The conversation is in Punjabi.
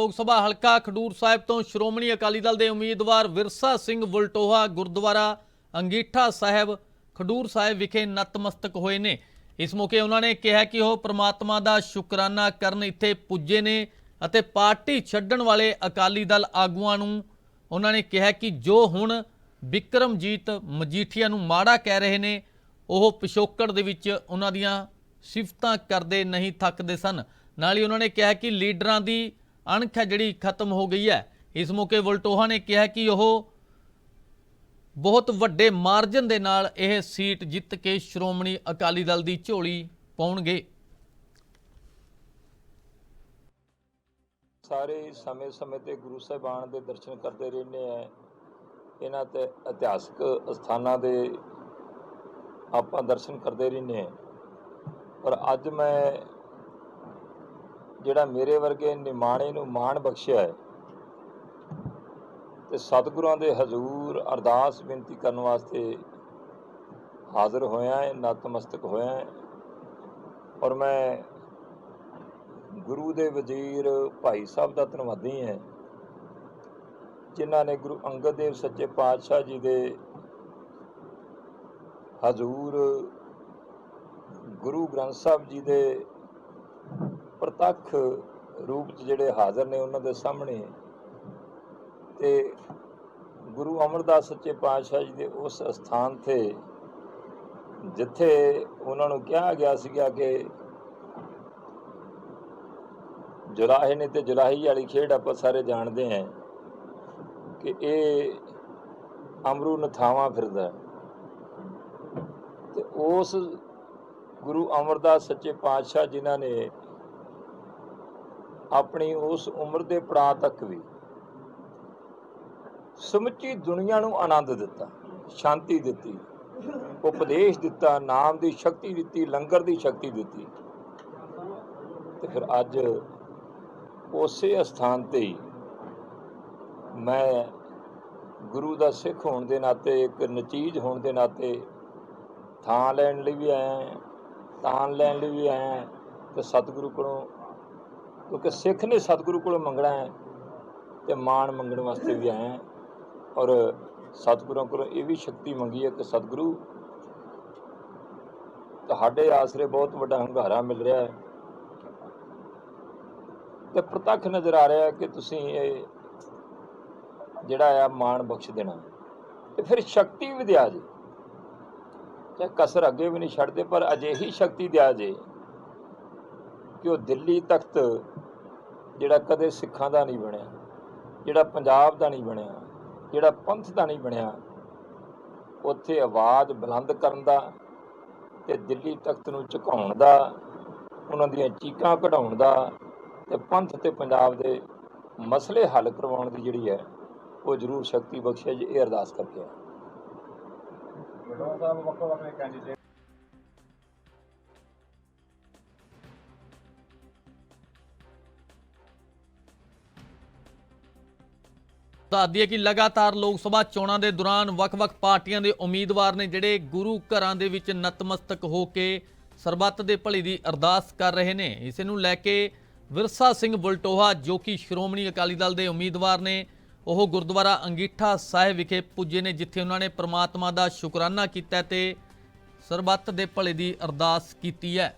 ਲੋਕ ਸਭਾ ਹਲਕਾ ਖਡੂਰ ਸਾਹਿਬ ਤੋਂ ਸ਼੍ਰੋਮਣੀ ਅਕਾਲੀ ਦਲ ਦੇ ਉਮੀਦਵਾਰ ਵਿਰਸਾ ਸਿੰਘ ਵਲਟੋਹਾ ਗੁਰਦੁਆਰਾ ਅੰਗੀਠਾ ਸਾਹਿਬ, ਖਡੂਰ ਸਾਹਿਬ ਵਿਖੇ ਨਤਮਸਤਕ ਹੋਏ ਨੇ। ਇਸ ਮੌਕੇ ਉਹਨਾਂ ਨੇ ਕਿਹਾ ਕਿ ਉਹ ਪ੍ਰਮਾਤਮਾ ਦਾ ਸ਼ੁਕਰਾਨਾ ਕਰਨ ਇੱਥੇ ਪੁੱਜੇ ਨੇ ਅਤੇ ਪਾਰਟੀ ਛੱਡਣ ਵਾਲੇ ਅਕਾਲੀ ਦਲ ਆਗੂਆਂ ਨੂੰ ਉਹਨਾਂ ਨੇ ਕਿਹਾ ਕਿ ਜੋ ਹੁਣ ਵਿਕਰਮਜੀਤ ਮਜੀਠੀਆ ਨੂੰ ਮਾੜਾ ਕਹਿ ਰਹੇ ਨੇ, ਉਹ ਪਿਛੋਕੜ ਦੇ ਵਿੱਚ ਉਹਨਾਂ ਦੀਆਂ ਸਿਫਤਾਂ ਕਰਦੇ ਨਹੀਂ ਥੱਕਦੇ ਸਨ। ਨਾਲ ਹੀ ਉਹਨਾਂ ਨੇ ਕਿਹਾ ਕਿ ਲੀਡਰਾਂ ਦੀ ਅਣਖ ਹੈ ਜਿਹੜੀ ਖਤਮ ਹੋ ਗਈ ਹੈ। ਇਸ ਮੌਕੇ ਵਲਟੋਹਾ ਨੇ ਕਿਹਾ ਕਿ ਉਹ ਬਹੁਤ ਵੱਡੇ ਮਾਰਜਨ ਦੇ ਨਾਲ ਇਹ ਸੀਟ ਜਿੱਤ ਕੇ ਸ਼੍ਰੋਮਣੀ ਅਕਾਲੀ ਦਲ ਦੀ ਝੋਲੀ ਪਾਉਣਗੇ। ਸਾਰੇ ਸਮੇਂ-ਸਮੇਂ ਤੇ ਗੁਰੂ ਸਾਹਿਬਾਨ ਦੇ ਦਰਸ਼ਨ ਕਰਦੇ ਰਹਿੰਦੇ ਆ। ਇਹਨਾਂ ਤੇ ਇਤਿਹਾਸਕ ਸਥਾਨਾਂ ਦੇ ਆਪਾਂ ਦਰਸ਼ਨ ਕਰਦੇ ਰਹਿੰਦੇ ਆ। ਪਰ ਅੱਜ ਮੈਂ ਜਿਹੜਾ ਮੇਰੇ ਵਰਗੇ ਨਿਮਾਣੇ ਨੂੰ ਮਾਣ ਬਖਸ਼ਿਆ ਹੈ ਤੇ ਸਤਿਗੁਰਾਂ ਦੇ ਹਜ਼ੂਰ ਅਰਦਾਸ ਬੇਨਤੀ ਕਰਨ ਵਾਸਤੇ ਹਾਜ਼ਰ ਹੋਇਆ ਹੈ, ਨਤਮਸਤਕ ਹੋਇਆ ਹੈ। ਔਰ ਮੈਂ ਗੁਰੂ ਦੇ ਵਜ਼ੀਰ ਭਾਈ ਸਾਹਿਬ ਦਾ ਧੰਨਵਾਦੀ ਹਾਂ, ਜਿਨ੍ਹਾਂ ਨੇ ਗੁਰੂ ਅੰਗਦ ਦੇਵ ਸੱਚੇ ਪਾਤਸ਼ਾਹ ਜੀ ਦੇ ਹਜ਼ੂਰ ਗੁਰੂ ਗ੍ਰੰਥ ਸਾਹਿਬ ਜੀ ਦੇ ਪ੍ਰਤੱਖ ਰੂਪ 'ਚ ਜਿਹੜੇ ਹਾਜ਼ਰ ਨੇ ਉਹਨਾਂ ਦੇ ਸਾਹਮਣੇ ਤੇ ਗੁਰੂ ਅਮਰਦਾਸ ਸੱਚੇ ਪਾਤਸ਼ਾਹ ਜੀ ਦੇ ਉਸ ਸਥਾਨ ਤੇ ਜਿੱਥੇ ਉਹਨਾਂ ਨੂੰ ਕਿਹਾ ਗਿਆ ਸੀਗਾ ਕਿ ਜੁਲਾਹੇ ਨੇ ਤੇ ਜੁਲਾਹੀ ਵਾਲੀ ਖੇਡ ਆਪਾਂ ਸਾਰੇ ਜਾਣਦੇ ਹਾਂ ਕਿ ਇਹ ਅਮਰੂ ਨਥਾਵਾਂ ਫਿਰਦਾ ਤੇ ਉਸ ਗੁਰੂ ਅਮਰਦਾਸ ਸੱਚੇ ਪਾਤਸ਼ਾਹ ਜਿਨ੍ਹਾਂ ਨੇ ਆਪਣੀ ਉਸ ਉਮਰ ਦੇ ਪੜਾਅ ਤੱਕ ਵੀ ਸਮੁੱਚੀ ਦੁਨੀਆ ਨੂੰ ਆਨੰਦ ਦਿੱਤਾ ਸ਼ਾਂਤੀ ਦਿੱਤੀ ਉਪਦੇਸ਼ ਦਿੱਤਾ ਨਾਮ ਦੀ ਸ਼ਕਤੀ ਦਿੱਤੀ ਲੰਗਰ ਦੀ ਸ਼ਕਤੀ ਦਿੱਤੀ। ਤੇ ਫਿਰ ਅੱਜ ਉਸੇ ਸਥਾਨ ਤੇ ਹੀ ਮੈਂ ਗੁਰੂ ਦਾ ਸਿੱਖ ਹੋਣ ਦੇ ਨਾਤੇ ਇੱਕ ਨਚੀਜ ਹੋਣ ਦੇ ਨਾਤੇ ਥਾਂ ਲੈਣ ਲਈ ਵੀ ਆਇਆ ਹਾਂ, ਤਾਨ ਲੈਣ ਲਈ ਵੀ ਆਇਆ ਹਾਂ ਤੇ ਸਤਿਗੁਰੂ ਕੋਲੋਂ ਕਿਉਂਕਿ ਸਿੱਖ ਨੇ ਸਤਿਗੁਰੂ ਕੋਲੋਂ ਮੰਗਣਾ ਹੈ ਤੇ ਮਾਣ ਮੰਗਣ ਵਾਸਤੇ ਵੀ ਆਇਆ ਹਾਂ। ਔਰ ਸਤਿਗੁਰਾਂ ਕੋਲੋਂ ਇਹ ਵੀ ਸ਼ਕਤੀ ਮੰਗੀ ਹੈ ਕਿ ਸਤਿਗੁਰੂ, ਤੁਹਾਡੇ ਆਸਰੇ ਬਹੁਤ ਵੱਡਾ ਹੰਗਾਰਾ ਮਿਲ ਰਿਹਾ ਹੈ। ਤੇ ਪ੍ਰਤੱਖ ਨਜ਼ਰ ਆ ਰਿਹਾ ਕਿ ਤੁਸੀਂ ਇਹ ਜਿਹੜਾ ਆ ਮਾਣ ਬਖਸ਼ ਦੇਣਾ। ਤੇ ਫਿਰ ਸ਼ਕਤੀ ਵੀ ਦਿਆ ਜੇ। ਤੇ ਕਸਰ ਅੱਗੇ ਵੀ ਨਹੀਂ ਛੱਡਦੇ, ਪਰ ਅਜਿਹੀ ਸ਼ਕਤੀ ਦਿਆ ਜੇ ਕਿ ਉਹ ਦਿੱਲੀ ਤਖਤ ਜਿਹੜਾ ਕਦੇ ਸਿੱਖਾਂ ਦਾ ਨਹੀਂ ਬਣਿਆ, ਜਿਹੜਾ ਪੰਜਾਬ ਦਾ ਨਹੀਂ ਬਣਿਆ, ਜਿਹੜਾ ਪੰਥ ਦਾ ਨਹੀਂ ਬਣਿਆ, ਉੱਥੇ ਆਵਾਜ਼ ਬੁਲੰਦ ਕਰਨ ਦਾ ਤੇ ਦਿੱਲੀ ਤਖਤ ਨੂੰ ਝੁਕਾਉਣ ਦਾ, ਉਹਨਾਂ ਦੀਆਂ ਚੀਕਾਂ ਕਢਾਉਣ ਦਾ ਤੇ ਪੰਥ ਤੇ ਪੰਜਾਬ ਦੇ ਮਸਲੇ ਹੱਲ ਕਰਵਾਉਣ ਦੀ ਜਿਹੜੀ ਹੈ, ਉਹ ਜ਼ਰੂਰ ਸ਼ਕਤੀ ਬਖਸ਼ੇ ਜੀ, ਇਹ ਅਰਦਾਸ ਕਰਕੇ ਆ ਸਾਹਿਬ ਵੱਖੋ ਵੱਖਰੇ ਕੈਂਡੀਡੇਟ ਦੱਸਦੀ ਹੈ ਕਿ ਲਗਾਤਾਰ ਲੋਕ ਸਭਾ ਚੋਣਾਂ ਦੇ ਦੌਰਾਨ ਵੱਖ-ਵੱਖ ਪਾਰਟੀਆਂ ਦੇ ਉਮੀਦਵਾਰ ਨੇ ਜਿਹੜੇ ਗੁਰੂ ਘਰਾਂ ਦੇ ਵਿੱਚ ਨਤਮਸਤਕ ਹੋ ਕੇ ਸਰਬੱਤ ਦੇ ਭਲੇ ਦੀ ਅਰਦਾਸ ਕਰ ਰਹੇ ਨੇ। ਇਸੇ ਨੂੰ ਲੈ ਕੇ ਵਿਰਸਾ ਸਿੰਘ ਬੁਲਟੋਹਾ, ਜੋ ਕਿ ਸ਼੍ਰੋਮਣੀ ਅਕਾਲੀ ਦਲ ਦੇ ਉਮੀਦਵਾਰ ਨੇ, ਉਹ ਗੁਰਦੁਆਰਾ ਅੰਗੀਠਾ ਸਾਹਿਬ ਵਿਖੇ ਪੁੱਜੇ ਨੇ, ਜਿੱਥੇ ਉਹਨਾਂ ਨੇ ਪ੍ਰਮਾਤਮਾ ਦਾ ਸ਼ੁਕਰਾਨਾ ਕੀਤਾ ਤੇ ਸਰਬੱਤ ਦੇ ਭਲੇ ਦੀ ਅਰਦਾਸ ਕੀਤੀ ਹੈ।